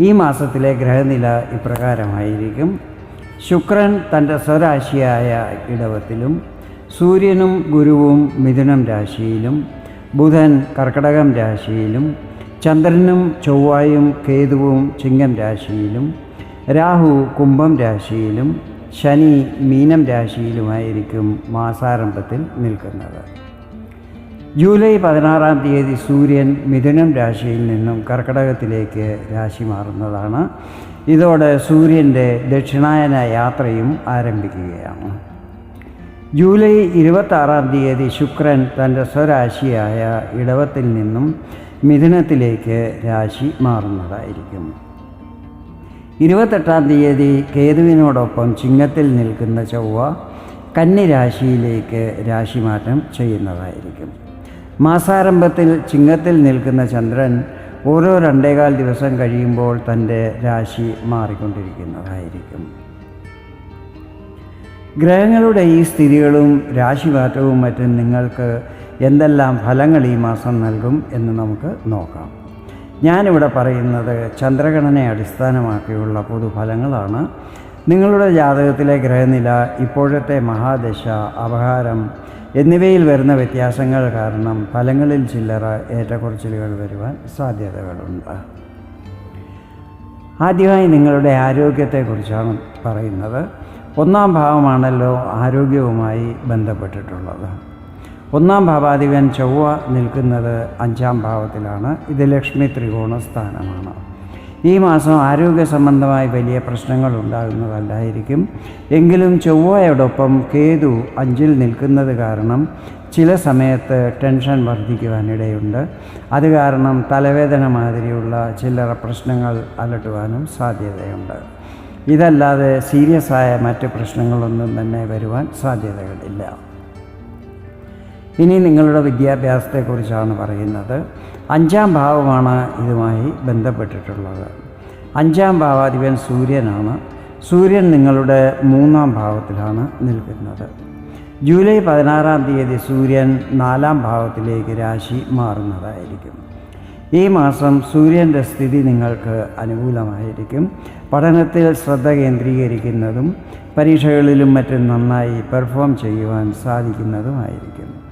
ഈ മാസത്തിലെ ഗ്രഹനില ഇപ്രകാരമായിരിക്കും. ശുക്രൻ തന്റെ സ്വരാശിയായ ഇടവത്തിലും സൂര്യനും ഗുരുവും മിഥുനം രാശിയിലും ബുധൻ കർക്കടകം രാശിയിലും ചന്ദ്രനും ചൊവ്വായും കേതുവും ചിങ്ങം രാശിയിലും രാഹു കുംഭം രാശിയിലും ശനി മീനം രാശിയിലുമായിരിക്കും മാസാരംഭത്തിൽ നിൽക്കുന്നത്. ജൂലൈ പതിനാറാം തീയതി സൂര്യൻ മിഥുനം രാശിയിൽ നിന്നും കർക്കടകത്തിലേക്ക് രാശി മാറുന്നതാണ്. ഇതോടെ സൂര്യന്റെ ദക്ഷിണായന യാത്രയും ആരംഭിക്കുകയാണ്. ജൂലൈ ഇരുപത്താറാം തീയതി ശുക്രൻ തന്റെ സ്വരാശിയായ ഇടവത്തിൽ നിന്നും മിഥുനത്തിലേക്ക് രാശി മാറുന്നതായിരിക്കും. ഇരുപത്തെട്ടാം തീയതി കേതുവിനോടൊപ്പം ചിങ്ങത്തിൽ നിൽക്കുന്ന ചൊവ്വ കന്നിരാശിയിലേക്ക് രാശിമാറ്റം ചെയ്യുന്നതായിരിക്കും. മാസാരംഭത്തിൽ ചിങ്ങത്തിൽ നിൽക്കുന്ന ചന്ദ്രൻ ഓരോ രണ്ടേകാൽ ദിവസം കഴിയുമ്പോൾ തന്റെ രാശി മാറിക്കൊണ്ടിരിക്കുന്നതായിരിക്കും. ഗ്രഹങ്ങളുടെ ഈ സ്ഥിതികളും രാശിമാറ്റവും മറ്റും നിങ്ങൾക്ക് എന്തെല്ലാം ഫലങ്ങൾ ഈ മാസം നൽകും എന്ന് നമുക്ക് നോക്കാം. ഞാനിവിടെ പറയുന്നത് ചന്ദ്രഗണനെ അടിസ്ഥാനമാക്കിയുള്ള പൊതുഫലങ്ങളാണ്. നിങ്ങളുടെ ജാതകത്തിലെ ഗ്രഹനില ഇപ്പോഴത്തെ മഹാദശ അപഹാരം എന്നിവയിൽ വരുന്ന വ്യത്യാസങ്ങൾ കാരണം ഫലങ്ങളിൽ ചില്ലറ ഏറ്റക്കുറച്ചിലുകൾ വരുവാൻ സാധ്യതകളുണ്ട്. ആദ്യമായി നിങ്ങളുടെ ആരോഗ്യത്തെക്കുറിച്ചാണ് പറയുന്നത്. ഒന്നാം ഭാവമാണല്ലോ ആരോഗ്യവുമായി ബന്ധപ്പെട്ടിട്ടുള്ളത്. ഒന്നാം ഭാവാധിപൻ ചൊവ്വ നിൽക്കുന്നത് അഞ്ചാം ഭാവത്തിലാണ്. ഇത് ലക്ഷ്മി ത്രികോണ സ്ഥാനമാണ്. ഈ മാസം ആരോഗ്യ സംബന്ധമായി വലിയ പ്രശ്നങ്ങൾ ഉണ്ടാകുന്നതല്ലായിരിക്കും. എങ്കിലും ചൊവ്വയോടൊപ്പം കേതു അഞ്ചിൽ നിൽക്കുന്നത് കാരണം ചില സമയത്ത് ടെൻഷൻ വർദ്ധിക്കുവാനിടയുണ്ട്. അത് കാരണം തലവേദന മാതിരിയുള്ള ചില്ലറ പ്രശ്നങ്ങൾ അലട്ടുവാനും സാധ്യതയുണ്ട്. ഇതല്ലാതെ സീരിയസ് ആയ മറ്റ് പ്രശ്നങ്ങളൊന്നും തന്നെ വരുവാൻ സാധ്യതകളില്ല. ഇനി നിങ്ങളുടെ വിദ്യാഭ്യാസത്തെക്കുറിച്ചാണ് പറയുന്നത്. അഞ്ചാം ഭാവമാണ് ഇതുമായി ബന്ധപ്പെട്ടിട്ടുള്ളത്. അഞ്ചാം ഭാവാധിപൻ സൂര്യനാണ്. സൂര്യൻ നിങ്ങളുടെ മൂന്നാം ഭാവത്തിലാണ് നിൽക്കുന്നത്. ജൂലൈ പതിനാറാം തീയതി സൂര്യൻ നാലാം ഭാവത്തിലേക്ക് രാശി മാറുന്നതായിരിക്കും. ഈ മാസം സൂര്യന്റെ സ്ഥിതി നിങ്ങൾക്ക് അനുകൂലമായിരിക്കും. പഠനത്തിൽ ശ്രദ്ധ കേന്ദ്രീകരിക്കുന്നതും പരീക്ഷകളിലും മറ്റും നന്നായി പെർഫോം ചെയ്യുവാൻ സാധിക്കുന്നതുമായിരിക്കും.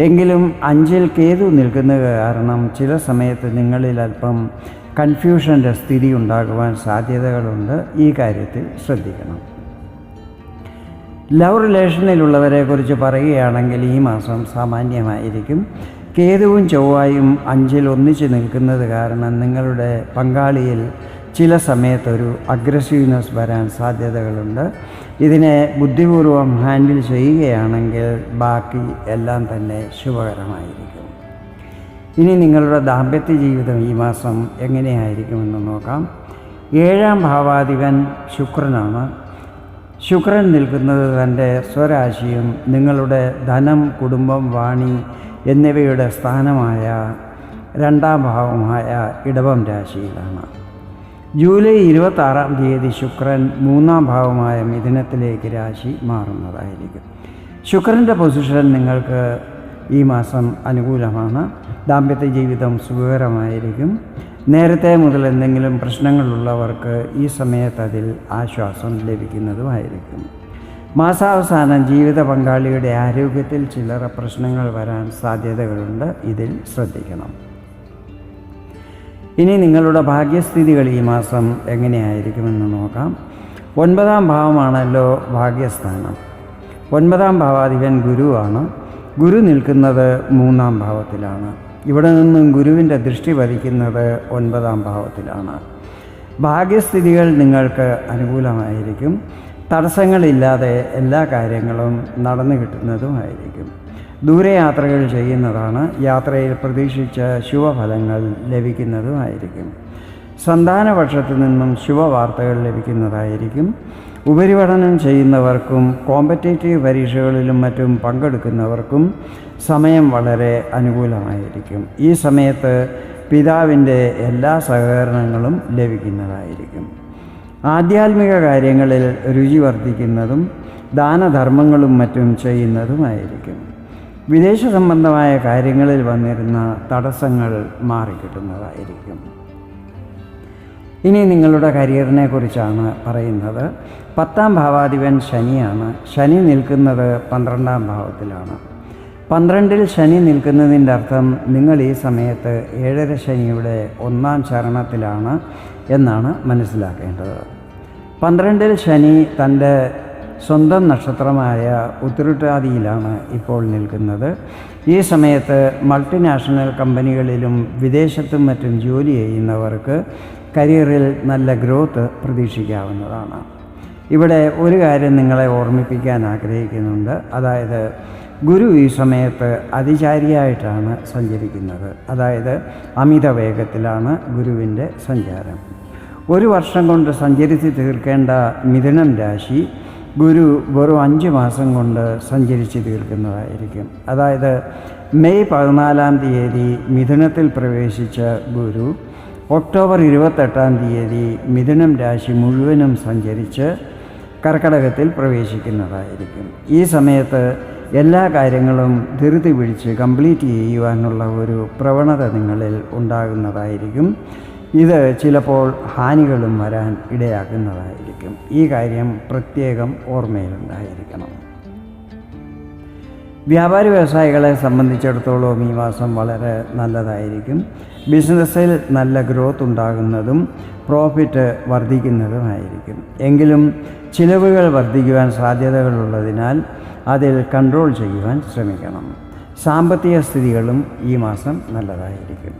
എങ്കിലും അഞ്ചിൽ കേതു നിൽക്കുന്നത് കാരണം ചില സമയത്ത് നിങ്ങളിൽ അല്പം കൺഫ്യൂഷന്റെ സ്ഥിതി ഉണ്ടാകുവാൻ സാധ്യതകളുണ്ട്. ഈ കാര്യത്തിൽ ശ്രദ്ധിക്കണം. ലവ് റിലേഷനിലുള്ളവരെ കുറിച്ച് പറയുകയാണെങ്കിൽ ഈ മാസം സാമാന്യമായിരിക്കും. കേതുവും ചൊവ്വായും അഞ്ചിൽ ഒന്നിച്ച് നിൽക്കുന്നത് കാരണം നിങ്ങളുടെ പങ്കാളിയിൽ ചില സമയത്തൊരു അഗ്രസീവ്നെസ് വരാൻ സാധ്യതകളുണ്ട്. ഇതിനെ ബുദ്ധിപൂർവം ഹാൻഡിൽ ചെയ്യുകയാണെങ്കിൽ ബാക്കി എല്ലാം തന്നെ ശുഭകരമായിരിക്കും. ഇനി നിങ്ങളുടെ ദാമ്പത്യ ജീവിതം ഈ മാസം എങ്ങനെയായിരിക്കുമെന്ന് നോക്കാം. ഏഴാം ഭാവാധിപൻ ശുക്രനാണ്. ശുക്രൻ നിൽക്കുന്നത് തന്റെ സ്വരാശിയും നിങ്ങളുടെ ധനം കുടുംബം വാണി എന്നിവയുടെ സ്ഥാനമായ രണ്ടാം ഭാവമായ ഇടവം രാശിയിലാണ്. ജൂലൈ ഇരുപത്തി ആറാം തീയതി ശുക്രൻ മൂന്നാം ഭാവമായ മിഥുനത്തിലേക്ക് രാശി മാറുന്നതായിരിക്കും. ശുക്രന്റെ പൊസിഷൻ നിങ്ങൾക്ക് ഈ മാസം അനുകൂലമാണ്. ദാമ്പത്യ ജീവിതം സുഖകരമായിരിക്കും. നേരത്തെ മുതൽ എന്തെങ്കിലും പ്രശ്നങ്ങളുള്ളവർക്ക് ഈ സമയത്ത് അതിൽ ആശ്വാസം ലഭിക്കുന്നതുമായിരിക്കും. മാസാവസാനം ജീവിത പങ്കാളിയുടെ ആരോഗ്യത്തിൽ ചില്ലറ പ്രശ്നങ്ങൾ വരാൻ സാധ്യതകളുണ്ട്. ഇതിൽ ശ്രദ്ധിക്കണം. ഇനി നിങ്ങളുടെ ഭാഗ്യസ്ഥിതികൾ ഈ മാസം എങ്ങനെയായിരിക്കുമെന്ന് നോക്കാം. ഒൻപതാം ഭാവമാണല്ലോ ഭാഗ്യസ്ഥാനം. ഒൻപതാം ഭാവാധിപൻ ഗുരുവാണ് ഗുരു നിൽക്കുന്നത് മൂന്നാം ഭാവത്തിലാണ്. ഇവിടെ നിന്നും ഗുരുവിന്റെ ദൃഷ്ടി പതിക്കുന്നത് ഒൻപതാം ഭാവത്തിലാണ്. ഭാഗ്യസ്ഥിതികൾ നിങ്ങൾക്ക് അനുകൂലമായിരിക്കും. തടസ്സങ്ങളില്ലാതെ എല്ലാ കാര്യങ്ങളും നടന്നു കിട്ടുന്നതുമായിരിക്കും. ദൂരയാത്രകൾ ചെയ്യുന്നതാണ് യാത്രയിൽ പ്രതീക്ഷിച്ച ശുഭഫലങ്ങൾ ലഭിക്കുന്നതുമായിരിക്കും. സന്താനപക്ഷത്തു നിന്നും ശുഭവാർത്തകൾ ലഭിക്കുന്നതായിരിക്കും. ഉപരിപഠനം ചെയ്യുന്നവർക്കും കോമ്പറ്റേറ്റീവ് പരീക്ഷകളിലും മറ്റും പങ്കെടുക്കുന്നവർക്കും സമയം വളരെ അനുകൂലമായിരിക്കും. ഈ സമയത്ത് പിതാവിന്റെ എല്ലാ സഹകരണങ്ങളും ലഭിക്കുന്നതായിരിക്കും. ആധ്യാത്മിക കാര്യങ്ങളിൽ രുചി വർദ്ധിക്കുന്നതും ദാനധർമ്മങ്ങളും മറ്റും ചെയ്യുന്നതുമായിരിക്കും. വിദേശ സംബന്ധമായ കാര്യങ്ങളിൽ വന്നിരുന്ന തടസ്സങ്ങൾ മാറിക്കിട്ടുന്നതായിരിക്കും. ഇനി നിങ്ങളുടെ കരിയറിനെ കുറിച്ചാണ് പറയുന്നത്. പത്താം ഭാവാധിപൻ ശനിയാണ്. ശനി നിൽക്കുന്നത് പന്ത്രണ്ടാം ഭാവത്തിലാണ്. പന്ത്രണ്ടിൽ ശനി നിൽക്കുന്നതിന്റെ അർത്ഥം നിങ്ങൾ ഈ സമയത്ത് ഏഴര ശനിയുടെ ഒന്നാം ചരണത്തിലാണ് എന്നാണ് മനസ്സിലാക്കേണ്ടത്. പന്ത്രണ്ടിൽ ശനി തന്റെ സ്വന്തം നക്ഷത്രമായ ഉത്തരട്ടാതിയിലാണ് ഇപ്പോൾ നിൽക്കുന്നത്. ഈ സമയത്ത് മൾട്ടിനാഷണൽ കമ്പനികളിലും വിദേശത്തും മറ്റും ജോലി ചെയ്യുന്നവർക്ക് കരിയറിൽ നല്ല ഗ്രോത്ത് പ്രതീക്ഷിക്കാവുന്നതാണ്. ഇവിടെ ഒരു കാര്യം നിങ്ങളെ ഓർമ്മിപ്പിക്കാൻ ആഗ്രഹിക്കുന്നുണ്ട്. അതായത് ഗുരു ഈ സമയത്ത് അതിചാരിയായിട്ടാണ് സഞ്ചരിക്കുന്നത്. അതായത് അമിത വേഗത്തിലാണ് ഗുരുവിന്റെ സഞ്ചാരം. ഒരു വർഷം കൊണ്ട് സഞ്ചരിച്ച് തീർക്കേണ്ട മിഥുനം രാശി ഗുരു വെറും അഞ്ച് മാസം കൊണ്ട് സഞ്ചരിച്ച് തീർക്കുന്നതായിരിക്കും. അതായത് മെയ് പതിനാലാം തീയതി മിഥുനത്തിൽ പ്രവേശിച്ച ഗുരു ഒക്ടോബർ ഇരുപത്തെട്ടാം തീയതി മിഥുനം രാശി മുഴുവനും സഞ്ചരിച്ച് കർക്കടകത്തിൽ പ്രവേശിക്കുന്നതായിരിക്കും. ഈ സമയത്ത് എല്ലാ കാര്യങ്ങളും ധൃതി പിടിച്ച് കംപ്ലീറ്റ് ചെയ്യുവാനുള്ള ഒരു പ്രവണത നിങ്ങളിൽ ഉണ്ടാകുന്നതായിരിക്കും. ഇത് ചിലപ്പോൾ ഹാനികളും വരാൻ ഇടയാക്കുന്നതായിരിക്കും. ഈ കാര്യം പ്രത്യേകം ഓർമ്മയിലുണ്ടായിരിക്കണം. വ്യാപാരി വ്യവസായികളെ സംബന്ധിച്ചിടത്തോളം ഈ മാസം വളരെ നല്ലതായിരിക്കും. ബിസിനസ്സിൽ നല്ല ഗ്രോത്ത് ഉണ്ടാകുന്നതും പ്രോഫിറ്റ് വർദ്ധിക്കുന്നതുമായിരിക്കും. എങ്കിലും ചിലവുകൾ വർദ്ധിക്കുവാൻ സാധ്യതകളുള്ളതിനാൽ അതിൽ കൺട്രോൾ ചെയ്യുവാൻ ശ്രമിക്കണം. സാമ്പത്തിക സ്ഥിതികളും ഈ മാസം നല്ലതായിരിക്കും.